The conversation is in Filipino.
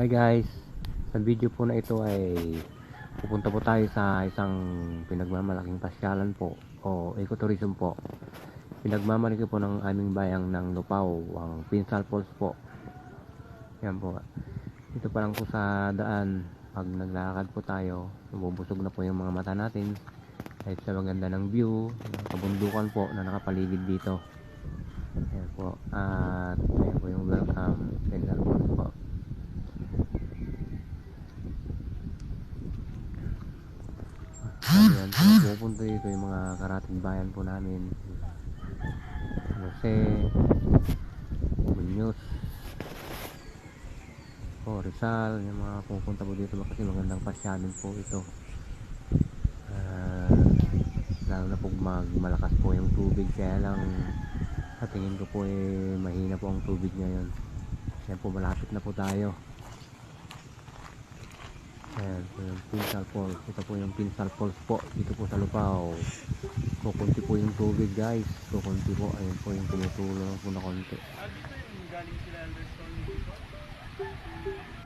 Hi guys, sa video po na ito ay pupunta po tayo sa isang pinagmamalaking pasyalan po o ecotourism po. Pinagmamalaki po ng aming bayang ng Lupaw, ang Pinsal Falls po. Yan po. Ito pa lang po sa daan, pag naglalakad po tayo, nabubusog na po yung mga mata natin kahit sa maganda ng view, kabundukan po na nakapaligid dito. Ayan po. At ayan po yung welcome Pinsal Falls po. Ayan, pupunta dito yung mga karating bayan po namin. Jose, Muñoz, po Rizal, yung mga pupunta po dito kasi magandang pasyanin po ito. Ah, lalo na pag mag malakas po yung tubig kaya lang sa tingin ko po eh mahina po ang tubig ngayon. Yan po malapit na po tayo. Ayan po yung Pinsal Falls. Ito po yung Pinsal Falls po. Dito po sa Lupao. Kukunti po yung tubig guys. Kukunti po. Ayun po yung tumutulo po na konti. Ah, dito yung galing sila Anderson.